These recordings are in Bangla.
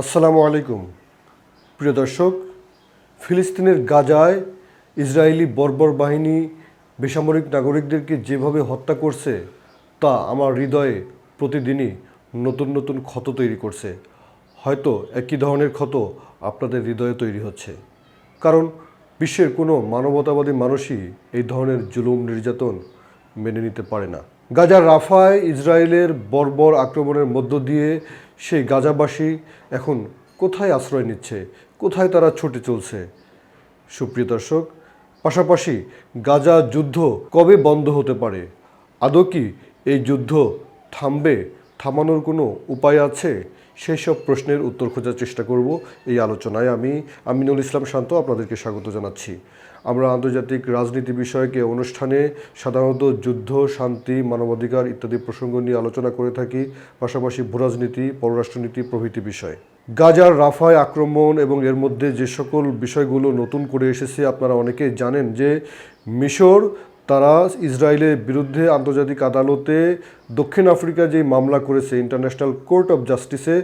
আসসালামু আলাইকুম। প্রিয় দর্শক, ফিলিস্তিনের গাজায় ইসরায়েলি বর্বর বাহিনী বেসামরিক নাগরিকদেরকে যেভাবে হত্যা করছে, তা আমার হৃদয়ে প্রতিদিনই নতুন নতুন ক্ষত তৈরি করছে। হয়তো একই ধরনের ক্ষত আপনাদের হৃদয়ে তৈরি হচ্ছে। কারণ বিশ্বের কোনো মানবতাবাদী মানুষই এই ধরনের জুলুম নির্যাতন মেনে নিতে পারে না। গাজার রাফায় ইসরায়েলের বর্বর আক্রমণের মধ্য দিয়ে সেই গাজাবাসী এখন কোথায় আশ্রয় নিচ্ছে? কোথায় তারা ছুটে চলছে? সুপ্রিয় দর্শক, পাশাপাশি গাজা যুদ্ধ কবে বন্ধ হতে পারে? আদৌ কি এই যুদ্ধ থামবে থামানোর কোনো উপায় আছে? সেই সব প্রশ্নের উত্তর খোঁজার চেষ্টা করব। এই আলোচনায় আমি আমিনুল ইসলাম শান্ত আপনাদেরকে স্বাগত জানাচ্ছি। আমরা আন্তর্জাতিক রাজনীতি বিষয়ক অনুষ্ঠানে সাধারণত যুদ্ধ, শান্তি, মানবাধিকার ইত্যাদি প্রসঙ্গ নিয়ে আলোচনা করে থাকি, পাশাপাশি ভূরাজনীতি, পররাষ্ট্রনীতি প্রভৃতি বিষয়। গাজার রাফায় আক্রমণ এবং এর মধ্যে যে সকল বিষয়গুলো নতুন করে এসেছে, আপনারা অনেকেই জানেন যে মিশর তারা ইসরায়েলের বিরুদ্ধে আন্তর্জাতিক আদালতে দক্ষিণ আফ্রিকা যে মামলা করেছে ইন্টারন্যাশনাল কোর্ট অফ জাস্টিসে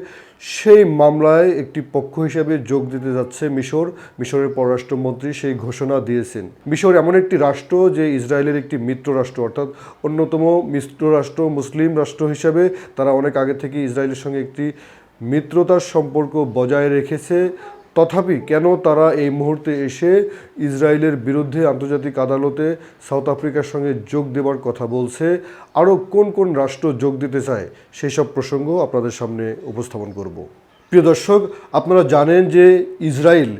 সেই মামলায় একটি পক্ষ হিসেবে যোগ দিতে যাচ্ছে মিশর। মিশরের পররাষ্ট্রমন্ত্রী সেই ঘোষণা দিয়েছেন। মিশর এমন একটি রাষ্ট্র যে ইসরায়েলের একটি মিত্র রাষ্ট্র, অর্থাৎ অন্যতম মিত্র রাষ্ট্র, মুসলিম রাষ্ট্র হিসাবে তারা অনেক আগে থেকে ইসরায়েলের সঙ্গে একটি মিত্রতার সম্পর্ক বজায় রেখেছে। তথাপি কেন তারা এই মুহূর্তে এসে ইসরায়েলের বিরুদ্ধে আন্তর্জাতিক আদালতে সাউথ আফ্রিকার সঙ্গে যোগ দেওয়ার কথা বলছে? আরও কোন কোন রাষ্ট্র যোগ দিতে চায়? সেই সব প্রসঙ্গ আপনাদের সামনে উপস্থাপন করব। প্রিয় দর্শক, আপনারা জানেন যে ইসরায়েল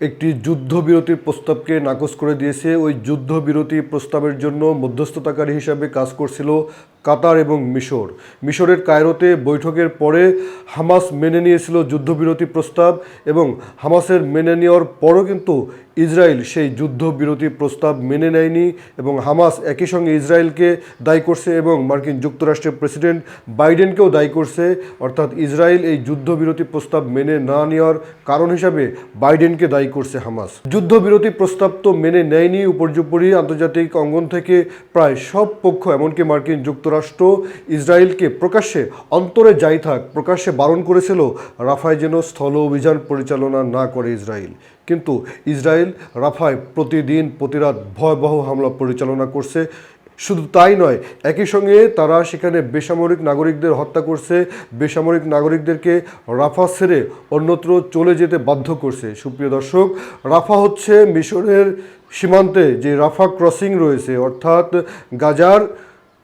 একটি যুদ্ধবিরতির প্রস্তাবকে নাকচ করে দিয়েছে। ওই যুদ্ধবিরতি প্রস্তাবের জন্য মধ্যস্থতাকারী হিসাবে কাজ করছিল কাতার এবং মিশর। মিশরের কায়রোতে বৈঠকের পরে হামাস মেনে নিয়েছিল যুদ্ধবিরতি প্রস্তাব এবং হামাসের মেনে নেওয়ার পরও কিন্তু ইসরায়েল সেই যুদ্ধবিরতি প্রস্তাব মেনে নেয়নি এবং হামাস একই সঙ্গে ইসরায়েলকে দায়ী করছে এবং মার্কিন যুক্তরাষ্ট্রের প্রেসিডেন্ট বাইডেনকেও দায়ী করছে। অর্থাৎ ইসরায়েল এই যুদ্ধবিরতি প্রস্তাব মেনে না নেওয়ার কারণ হিসাবে বাইডেনকে দায়ী করছে হামাস। যুদ্ধবিরতি প্রস্তাব তো মেনে নেয়নি উপর্যুপরি আন্তর্জাতিক অঙ্গন থেকে প্রায় সব পক্ষ, এমনকি মার্কিন যুক্তরাষ্ট্র ইসরায়েলকে প্রকাশ্যে, অন্তরে যাই থাক, প্রকাশ্যে বারণ করেছিল, রাফায় যেন স্থল অভিযান পরিচালনা না করে ইসরায়েল। কিন্তু ইসরায়েল রাফায় প্রতিদিন, প্রতিরাত ভয়াবহ হামলা পরিচালনা করছে। শুধু তাই নয়, একই সঙ্গে তারা সেখানে বেসামরিক নাগরিকদের হত্যা করছে। বেসামরিক নাগরিকদেরকে রাফা ছেড়ে অন্যত্র চলে যেতে বাধ্য করছে। সুপ্রিয় দর্শক, রাফা হচ্ছে মিশরের সীমান্তে যে রাফা ক্রসিং রয়েছে, অর্থাৎ গাজার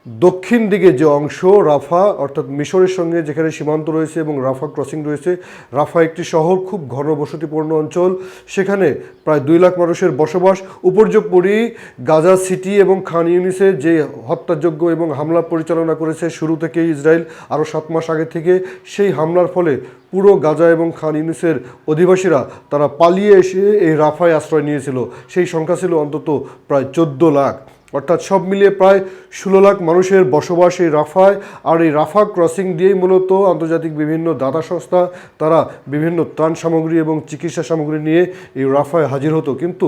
দক্ষিণ দিকে যে অংশ, রাফা, অর্থাৎ মিশরের সঙ্গে যেখানে সীমান্ত রয়েছে এবং রাফা ক্রসিং রয়েছে, রাফা একটি শহর, খুব ঘনবসতিপূর্ণ অঞ্চল। সেখানে প্রায় দুই লাখ মানুষের বসবাস। উপর্যুপরি গাজা সিটি এবং খান ইউনিসে যে হত্যাযোগ্য এবং হামলা পরিচালনা করেছে শুরু থেকে ইসরায়েল আরও সাত মাস আগে থেকে, সেই হামলার ফলে পুরো গাজা এবং খান ইউনিসের অধিবাসীরা তারা পালিয়ে এসে এই রাফায় আশ্রয় নিয়েছিল। সেই সংখ্যা ছিল অন্তত প্রায় চোদ্দ লাখ। অর্থাৎ সব মিলিয়ে প্রায় ষোলো লাখ মানুষের বসবাস এই রাফায়, আর এই রাফা ক্রসিং দিয়েই মূলত আন্তর্জাতিক বিভিন্ন দাতা সংস্থা, তারা বিভিন্ন ত্রাণ সামগ্রী এবং চিকিৎসা সামগ্রী নিয়ে এই রাফায় হাজির হতো। কিন্তু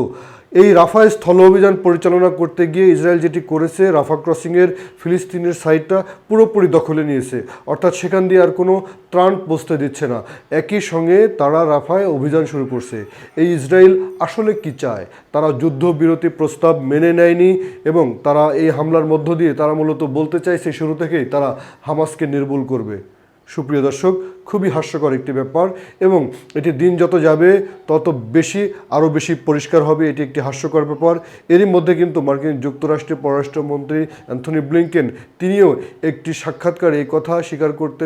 এই রাফায় স্থল অভিযান পরিচালনা করতে গিয়ে ইসরায়েল যেটি করেছে, রাফা ক্রসিংয়ের ফিলিস্তিনের সাইডটা পুরোপুরি দখলে নিয়েছে। অর্থাৎ সেখান দিয়ে আর কোনো ত্রাণ পৌঁছতে দিচ্ছে না। একই সঙ্গে তারা রাফায় অভিযান শুরু করছে। এই ইসরায়েল আসলে কি চায়? তারা যুদ্ধবিরতি প্রস্তাব মেনে নেয়নি এবং তারা এই হামলার মধ্য দিয়ে তারা মূলত বলতে চাইছে, শুরু থেকেই তারা হামাসকে নির্মূল করবে। সুপ্রিয় দর্শক খুবই হাস্যকর একটি ব্যাপার এবং এটি দিন যত যাবে, তত বেশি, আরও বেশি পরিষ্কার হবে। এটি একটি হাস্যকর ব্যাপার। এরই মধ্যে কিন্তু মার্কিন যুক্তরাষ্ট্রের পররাষ্ট্রমন্ত্রী অ্যান্থনি ব্লিংকেন, তিনিও একটি সাক্ষাৎকার এই কথা স্বীকার করতে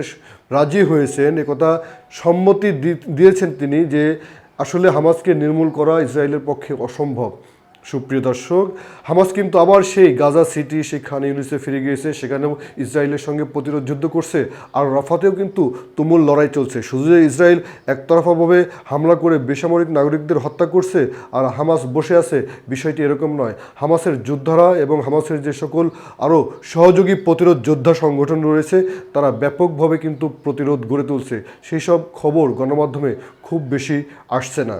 রাজি হয়েছেন। একথা সম্মতি দিয়েছেন তিনি যে আসলে হামাসকে নির্মূল করা ইসরায়েলের পক্ষে অসম্ভব। সুপ্রিয় দর্শক, হামাস কিন্তু আবার সেই গাজা সিটি সেই খান ইউনিসে ফিরে গিয়েছে, সেখানেও ইসরায়েলের সঙ্গে প্রতিরোধ যুদ্ধ করছে আর রাফাতেও কিন্তু তুমুল লড়াই চলছে। শুধু যে ইসরায়েল একতরফাভাবে হামলা করে বেসামরিক নাগরিকদের হত্যা করছে আর হামাস বসে আছে, বিষয়টি এরকম নয়। হামাসের যোদ্ধারা এবং হামাসের যে সকল আরও সহযোগী প্রতিরোধ যোদ্ধা সংগঠন রয়েছে, তারা ব্যাপকভাবে কিন্তু প্রতিরোধ গড়ে তুলছে। সেই সব খবর গণমাধ্যমে খুব বেশি আসছে না।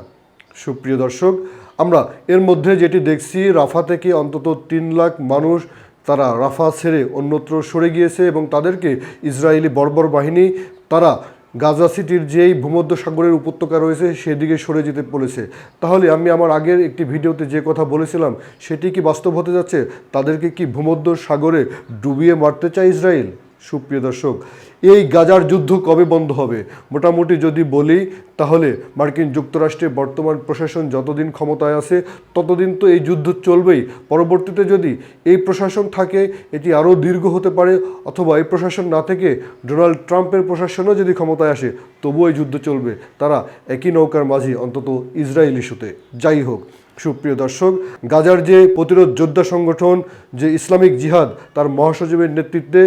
সুপ্রিয় দর্শক আমরা এর মধ্যে যেটি দেখছি রাফা থেকে অন্তত তিন লাখ মানুষ তারা রাফা ছেড়ে অন্যত্র সরে গিয়েছে এবং তাদেরকে ইসরায়েলি বর্বর বাহিনী, তারা গাজা সিটির যেই ভূমধ্য সাগরের উপত্যকা রয়েছে সেদিকে সরে যেতে বলেছে। তাহলে আমি আমার আগের একটি ভিডিওতে যে কথা বলেছিলাম, সেটি কি বাস্তব হতে যাচ্ছে? তাদেরকে কি ভূমধ্য সাগরে ডুবিয়ে মারতে চায় ইসরায়েল? সুপ্রিয় দর্শক, এই গাজার যুদ্ধ কবে বন্ধ হবে? মোটামুটি যদি বলি, তাহলে মার্কিন যুক্তরাষ্ট্রের বর্তমান প্রশাসন যতদিন ক্ষমতায় আছে, ততদিন তো এই যুদ্ধ চলবেই। পরবর্তীতে যদি এই প্রশাসন থাকে, এটি আরও দীর্ঘ হতে পারে, অথবা এই প্রশাসন না থেকে ডোনাল্ড ট্রাম্পের প্রশাসনও যদি ক্ষমতায় আসে, তবুও এই যুদ্ধ চলবে। তারা একই নৌকার মাঝি, অন্তত ইসরায়েল ইস্যুতে। যাই হোক, সুপ্রিয় দর্শক, গাজার যে প্রতিরোধ যোদ্ধা সংগঠন, যে ইসলামিক জিহাদ, তার মহাসচিবের নেতৃত্বে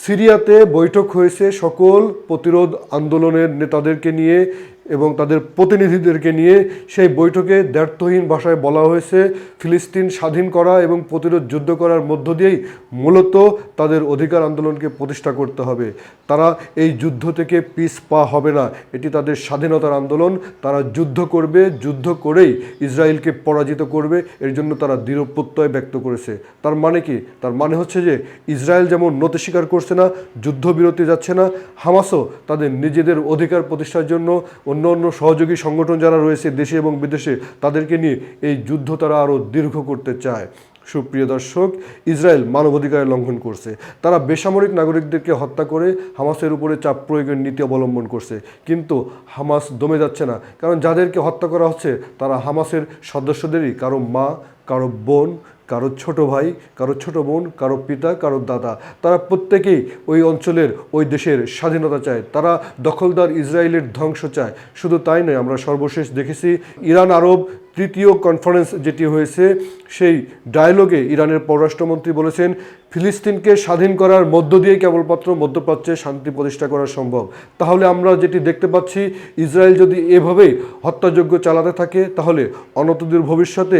সিরিয়াতে বৈঠক হয়েছে সকল প্রতিরোধ আন্দোলনের নেতাদেরকে নিয়ে। এবং তাদের প্রতিনিধিদেরকে নিয়ে সেই বৈঠকে দ্ব্যর্থহীন ভাষায় বলা হয়েছে, ফিলিস্তিন স্বাধীন করা এবং প্রতিরোধ যুদ্ধ করার মধ্য দিয়েই মূলত তাদের অধিকার আন্দোলনকে প্রতিষ্ঠা করতে হবে। তারা এই যুদ্ধ থেকে পিস পা হবে না। এটি তাদের স্বাধীনতার আন্দোলন। তারা যুদ্ধ করবে, যুদ্ধ করেই ইসরায়েলকে পরাজিত করবে। এর জন্য তারা দৃঢ় প্রত্যয় ব্যক্ত করেছে। তার মানে কি? তার মানে হচ্ছে যে ইসরায়েল যেমন নতি স্বীকার করছে না, যুদ্ধবিরতি যাচ্ছে না, হামাসও তাদের নিজেদের অধিকার প্রতিষ্ঠার জন্য অন্য অন্য সহযোগী সংগঠন যারা রয়েছে দেশে এবং বিদেশে, তাদেরকে নিয়ে এই যুদ্ধ তারা আরও দীর্ঘ করতে চায়। সুপ্রিয় দর্শক, ইসরায়েল মানবাধিকার লঙ্ঘন করছে। তারা বেসামরিক নাগরিকদেরকে হত্যা করে হামাসের উপরে চাপ প্রয়োগের নীতি অবলম্বন করছে। কিন্তু হামাস দমে যাচ্ছে না, কারণ যাদেরকে হত্যা করা হচ্ছে, তারা হামাসের সদস্যদেরই, কারও মা, কারও বোন কারও ছোট ভাই, কারও ছোট বোন, কারও পিতা, কারও দাদা, তারা প্রত্যেকেই ওই অঞ্চলের, ওই দেশের স্বাধীনতা চায়। তারা দখলদার ইসরায়েলের ধ্বংস চায়। শুধু তাই নয়, আমরা সর্বশেষ দেখেছি, ইরান, আরব তৃতীয় কনফারেন্স যেটি হয়েছে, সেই ডায়ালগে ইরানের পররাষ্ট্রমন্ত্রী বলেছেন, ফিলিস্তিনকে স্বাধীন করার মধ্য দিয়ে কেবলমাত্র মধ্যপ্রাচ্যে শান্তি প্রতিষ্ঠা করা সম্ভব। তাহলে আমরা যেটি দেখতে পাচ্ছি, ইসরায়েল যদি এভাবেই হত্যাযজ্ঞ চালাতে থাকে, তাহলে অনতদূর ভবিষ্যতে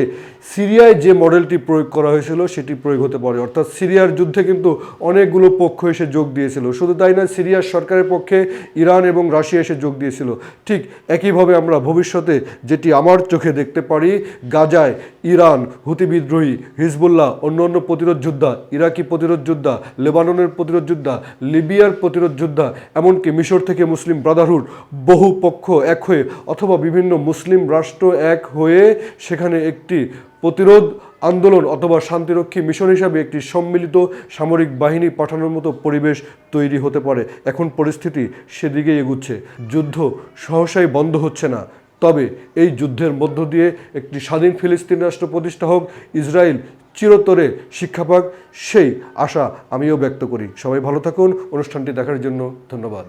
সিরিয়ায় যে মডেলটি প্রয়োগ করা হয়েছিল, সেটি প্রয়োগ হতে পারে। অর্থাৎ সিরিয়ার যুদ্ধে কিন্তু অনেকগুলো পক্ষ এসে যোগ দিয়েছিল। শুধু তাই না সিরিয়ার সরকারের পক্ষে ইরান এবং রাশিয়া এসে যোগ দিয়েছিল। ঠিক একইভাবে আমরা ভবিষ্যতে যেটি আমার চোখে দেখতে পারি গাজায়, ইরান, হুতি বিদ্রোহী, হিজবুল্লাহ অন্য অন্য প্রতিরোধ যোদ্ধা, ইরাকি প্রতিরোধ যোদ্ধা, লেবাননের প্রতিরোধ যোদ্ধা, লিবিয়ার প্রতিরোধ যোদ্ধা, এমনকি মিশর থেকে মুসলিম ব্রাদারহুড বহু পক্ষ এক হয়ে অথবা বিভিন্ন মুসলিম রাষ্ট্র এক হয়ে সেখানে একটি প্রতিরোধ আন্দোলন অথবা শান্তিরক্ষী মিশন হিসাবে একটি সম্মিলিত সামরিক বাহিনী পাঠানোর মতো পরিবেশ তৈরি হতে পারে। এখন পরিস্থিতি সেদিকে এগুচ্ছে। যুদ্ধ সহসাই বন্ধ হচ্ছে না। তবে এই যুদ্ধের মধ্য দিয়ে একটি স্বাধীন ফিলিস্তিন রাষ্ট্র প্রতিষ্ঠা হোক, ইসরায়েল চিরতরে শিক্ষা পাক, সেই আশা আমিও ব্যক্ত করি সবাই ভালো থাকুন অনুষ্ঠানটি দেখার জন্য ধন্যবাদ.